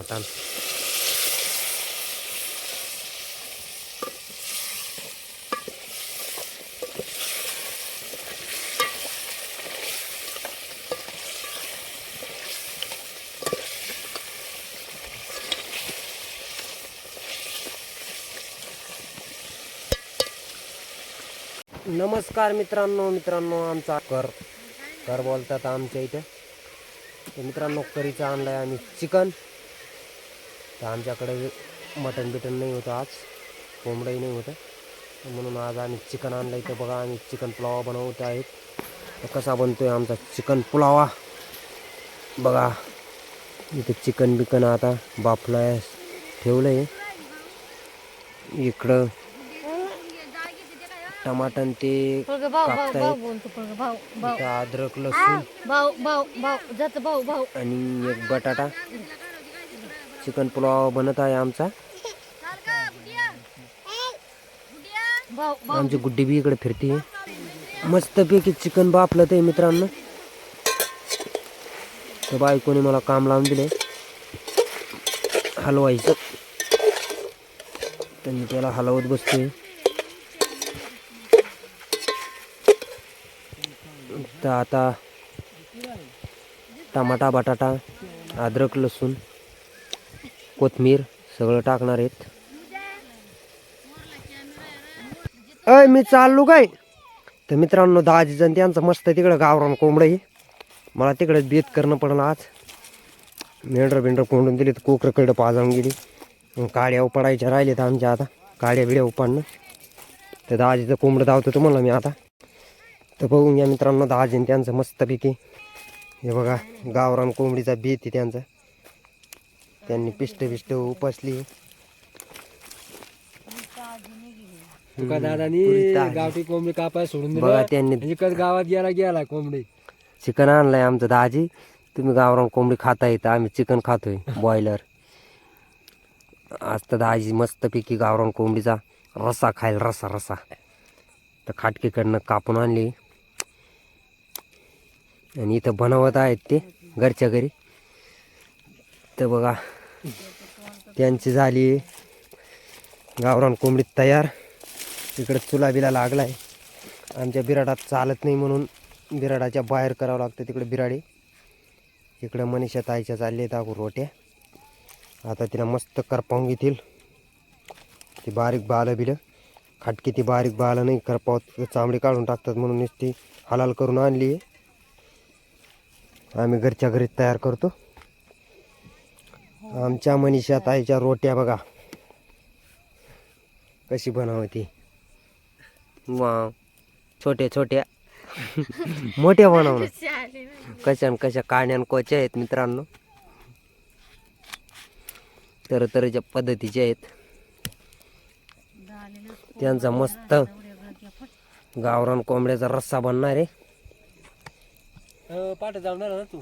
मटण नमस्कार मित्रांनो मित्रांनो आमचा कर कर बोलतात आमच्या इथे. मित्रांनो करीचं आणलं आहे आम्ही चिकन. तर आमच्याकडे मटन बिटन नाही होतं आज. कोंबडंही नाही होतं. म्हणून आज आम्ही चिकन आणलं इथं. बघा आम्ही चिकन पुलावा बनवत आहेत. तर कसा बनतोय आमचा चिकन पुलावा? बघा इथं चिकन बिकन आता बाफला ठेवलं आहे इकडं टमाटन ते अद्रक लसूण आणि एक बटाटा. चिकन पुलाव बनत आहे आमचा. आमची गुड्डी बी इकडे फिरते. मस्तपैकी चिकन बापलं ते मित्रांनो. तर बायकोने मला काम लावून दिले. हलवायचं. तर मी त्याला हलवत बसतोय. तर आता टमाटा बटाटा अद्रक लसूण कोथमीर सगळं टाकणार आहेत. अय मी चाललो काय? तर मित्रांनो दहाजी जण त्यांचं मस्त तिकडं गावरान कोंबडं आहे. मला तिकडे बेत करणं पडलं आज. मेंढरं बिंडर कोंडून दिली तर कोकरकडं पाजावून गेली. मग काड्या राहिले तर आमच्या आता काड्या बिड्या उपाडणं. तर दहाजीचं कोंबडं धावतो तुम्हाला मी आता. तर बघून घ्या मित्रांनो दहाजीन त्यांचं मस्तपैकी. हे बघा गावरान कोंबडीचा बेत आहे त्यांचा. त्यांनी पिष्ट बिष्ट उपसली. दादानी ताजी. गावठी कोंबडी कापाय सोडून बघा दिलं त्यांनी इकडे गावात गेला गेला कोंबडी. चिकन आणलंय आमचं दहाजी तुम्ही गावरान कोंबडी खाता तर आम्ही चिकन खातोय बॉयलर आज तर दहाजी मस्तपैकी गावरान कोंबडीचा रस्सा खायला रस्सा रस्सा तर खाटकीकडनं कापून आणली. आणि इथं बनवत आहेत ते घरच्या घरी. तर बघा त्यांची झाली. गावरान कोंबडी तयार. इकडे चुला बिला लागला आहे आमच्या बिराडात चालत नाही म्हणून बिराडाच्या बाहेर करावं लागतं तिकडे बिराडी. इकडं मनीषा ताईच्या चालले अगो रोट्या. आता तिला मस्त करपावून घेतील. ती बारीक बालं बिलं. खाटकी ती बारीक बालं नाही करपावत चांबडी काढून टाकतात म्हणून नुसती हलाल करून आणली आहे. आम्ही घरच्या घरीच तयार करतो. आमच्या मनीषा ताईच्या रोट्या बघा. कशी बनवती. वा छोट्या छोट्या. मोठ्या बनवणार कशा कशा काण्यान कोच्या आहेत मित्रांनो. तर तऱ्हेच्या पद्धतीच्या आहेत. त्यांचा मस्त गावरान कोंबड्याचा रस्सा बनणार आहे. पाठ जाणार ना तू?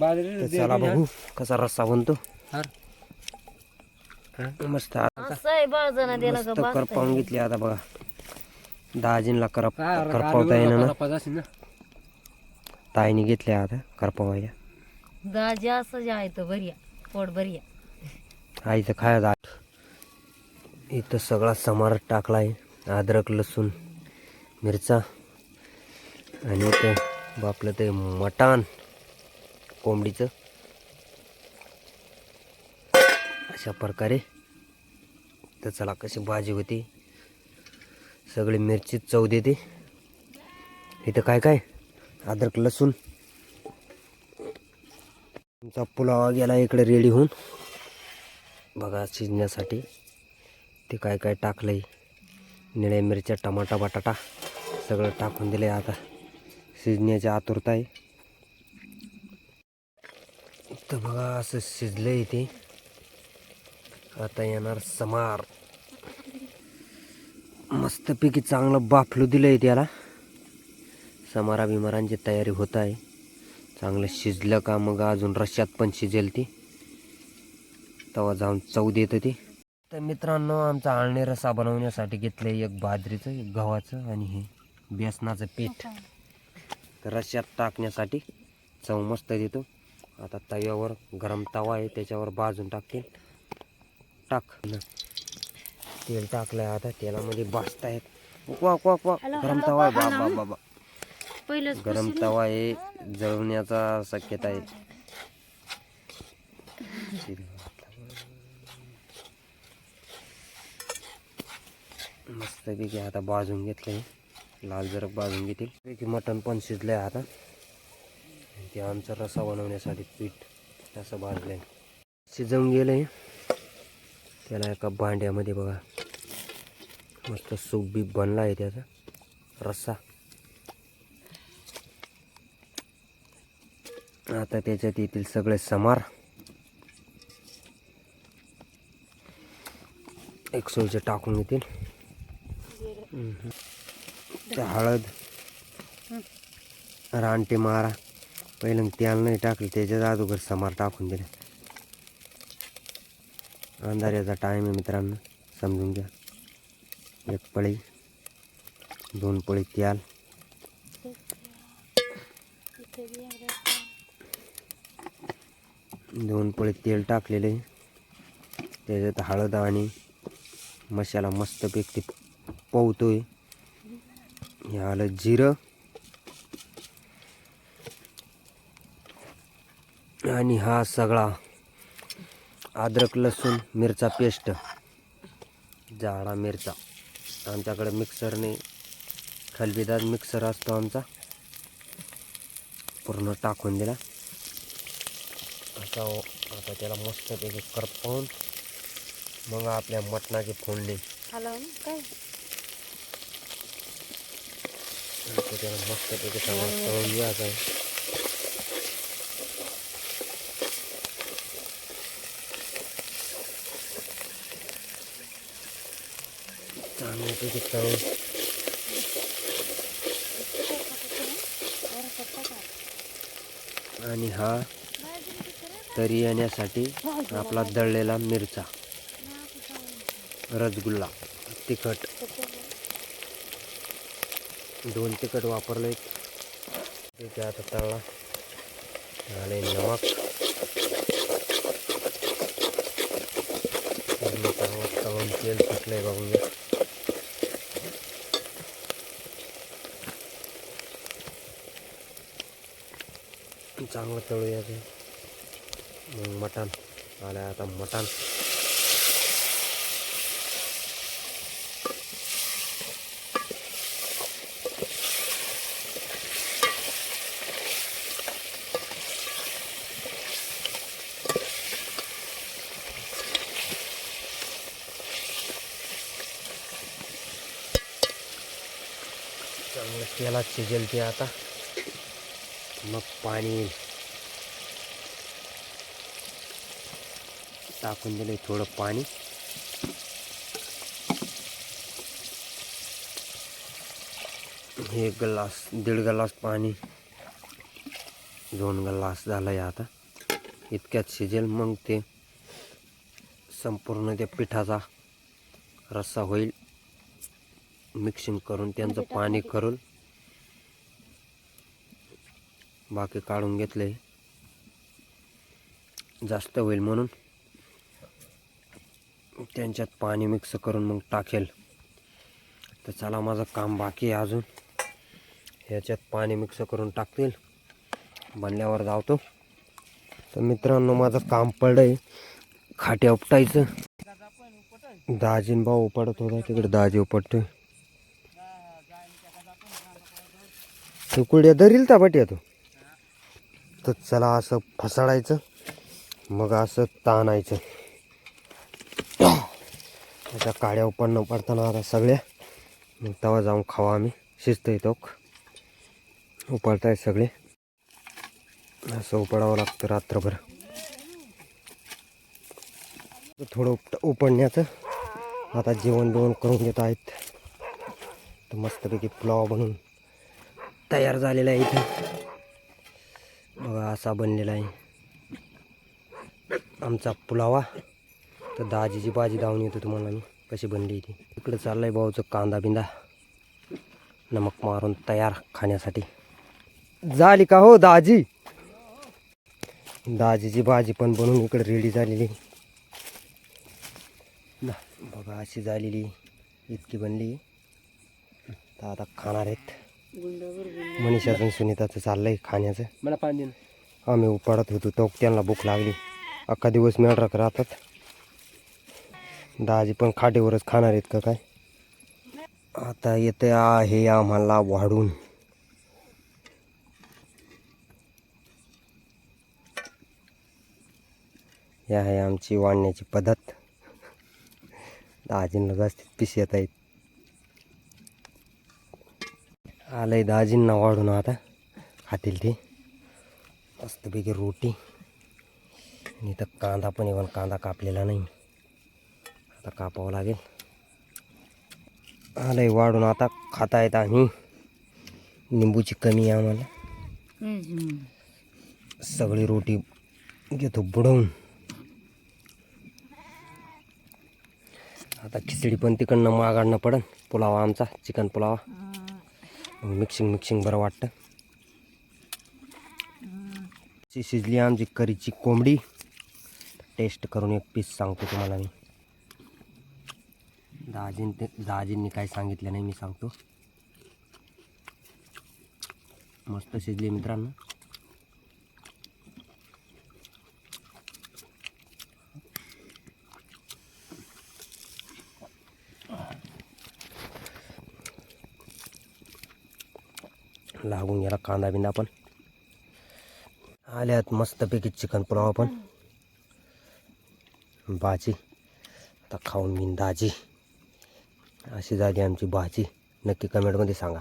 तर चला बघू कसा रस्सा बनतो. मस्त मस्त करपावून घेतली आता बघा. दहाजींला करप करपावता येणं ना. ताईने घेतल्या आता करपावायला दाजी असं जे आहे तो बरिया पोट बरिया आईचं खाया दाट इथं सगळा समार टाकला आहे अद्रक लसूण मिरचा. आणि इथं बापलं ते मटाण. कोंबडीचं. अशा प्रकारे तर चला कशी भाजी होती. सगळी मिरची चव देते. इथं काय काय? अद्रक लसूण. तुमचा पुलावा गेला इकडे रेडी होऊन. बघा शिजण्यासाठी. ते काय काय टाकलंय. निळ्या मिरच्या टमाटा बटाटा सगळं टाकून दिलंय आता. शिजण्याची आतुरता आहे. तर बघा असं शिजलंय ते. आता येणार समार. मस्तपैकी चांगलं बाफलू दिलंय त्याला. समारा बिमारांची तयारी होत आहे. चांगलं शिजलं का मग अजून रश्यात पण शिजेल ती. तेव्हा जाऊन चव देतं ती. तर मित्रांनो आमचा आळणी रसा बनवण्यासाठी घेतलं एक बाजरीचं एक गव्हाचं आणि हे बेसनाचं पीठ. तर रश्यात टाकण्यासाठी चव मस्त देतो. आता तव्यावर गरम तवा आहे त्याच्यावर भाजून टाकतील टाक. न. तेल टाकलंय आता तेलामध्ये भाजतायत वा वा वा गरम तवा आहे. बाबा बाबा. गरम तवा आहे जळवण्याचा शक्यता आहे. मस्तपैकी आता भाजून घेतलंय. लाल जरक भाजून घेतील. पैकी मटण पण शिजलंय आता. ते आमचा रसा बनवण्यासाठी पीठ असं भाजलंय. शिजवून गेलंय. त्याला एका भांड्यामध्ये बघा. मस्त सूप बीप बनला आहे त्याचा. रस्सा. आता त्याच्यात येतील सगळे समार. एक सोयचे टाकून येतील हळद. रानटे मारा. पहिलं तेल नाही टाकलं त्याच्यात अगोदर समार टाकून दिलं. अंधाऱ्याचा टाईम आहे मित्रांनो समजून घ्या. एक पळी दोन पळी तेल. दोन पळी तेल टाकलेले. त्याच्यात हळद आणि मसाला मस्तपैकी पोवतोय. हे आलं जिरं. आणि हा सगळा अद्रक लसूण मिरचा पेस्ट जाडा मिरचा. आमच्याकडे मिक्सरने खलबीदार मिक्सर असतो आमचा. पूर्ण टाकून दिला. आता आता त्याला मस्तपैकी करपवून मग आपल्या मटणाची फोडणी. आता त्याला मस्तपैकी सगळं तळून घ्यायचं आहे चांगल्यापैकी तळून आणि हा तरी येण्यासाठी आपला दळलेला मिरचा. रसगुल्ला. तिखट. दोन तिखट वापरले त्याच्या आता तळला. आणि नमक. तळून तेल सुटलंय बघून चांगलं तळूया ते मग मटण आलं आता मटण चांगलं तेलात शिजेल ते आता मग पाणी. टाकून दिले थोडं पाणी. हे ग्लास दीड ग्लास पाणी. दोन ग्लास झालं आहे आता. इतक्यात शिजेल मग ते संपूर्ण त्या पिठाचा रस्सा होईल. मिक्सिंग करून त्यांचं पाणी करून. बाकी काढून घेतलं. आहे जास्त होईल म्हणून. त्यांच्यात पाणी मिक्स करून मग टाकेल. तर चला माझं काम बाकी आहे अजून. ह्याच्यात पाणी मिक्स करून टाकतील. बनल्यावर जावतो. तर मित्रांनो माझं काम पडलं आहे खाटे उपटायचं. दाजीन भाऊ उपडत होता. तिकडे दाजी उपटतोय. तू कुड्या धरील ता बट्या तू? तर चला असं फसाडायचं मग असं ताणायचं. त्याच्या काड्या उपडणं पडताना आता सगळ्या मग तेव्हा जाऊन खावा आम्ही. शिजत येतो उपडताय सगळे. असं उपडावं लागतं रात्रभर. थोडं उपट उपडण्याचं. आता जेवण बिवण करून घेत आहेत. तर मस्तपैकी पुलाव बनवून तयार झालेला आहे इथे. बघा असा बनलेला आहे. आमचा पुलावा. तर दाजीची भाजी धावून येतो तुम्हाला मी. कशी बनली ती. इकडं चाललं आहे भाऊचं कांदा बिंदा. नमक मारून तयार खाण्यासाठी. झाली का हो दाजी? दाजीची भाजी पण बनवून इकडे रेडी झालेली. ना बघा अशी झालेली. इतकी बनली. तर आता खाणार आहेत. मनीषाचं सुनीताचं चाललंय खाण्याचं. मला पाणी. आम्ही उपाडत होतो तो त्यांना भूक लागली. अख्खा दिवस मेळराक राहतात. दाजी पण खाटेवरच खाणार आहेत का काय? आता येते आहे आम्हाला वाढून. ही आहे आमची वाढण्याची पद्धत. दाजींना व्यवस्थित पिस येत आहेत. आलंय दाजींना वाढून आता. खातील ते. मस्तपैकी रोटी. आणि इथं कांदा पण पण कांदा कापलेला नाही. आता कापावं लागेल. आलंय वाढून आता खाता येत आणि निंबूची कमी आहे आम्हाला. सगळी रोटी घेतो बुडवून. आता खिचडी पण तिकडनं मागाडणं पडन. पुलावा आमचा चिकन पुलावा. मिक्सिंग मिक्सिंग बरं वाटतं. ची शिजली आमची करीची कोंबडी. टेस्ट करून एक पीस सांगतो तुम्हाला मी. दाजीं ते दाजींनी काय सांगितलं नाही मी सांगतो. मस्त शिजली मित्रांनो. लागून गेला कांदा बिंदा पण. आल्यात मस्तपैकी चिकन पुलाव पण भाजी. आता खाऊन घेईन दाजी. अशी झाली आमची भाजी. नक्की कमेंटमध्ये सांगा.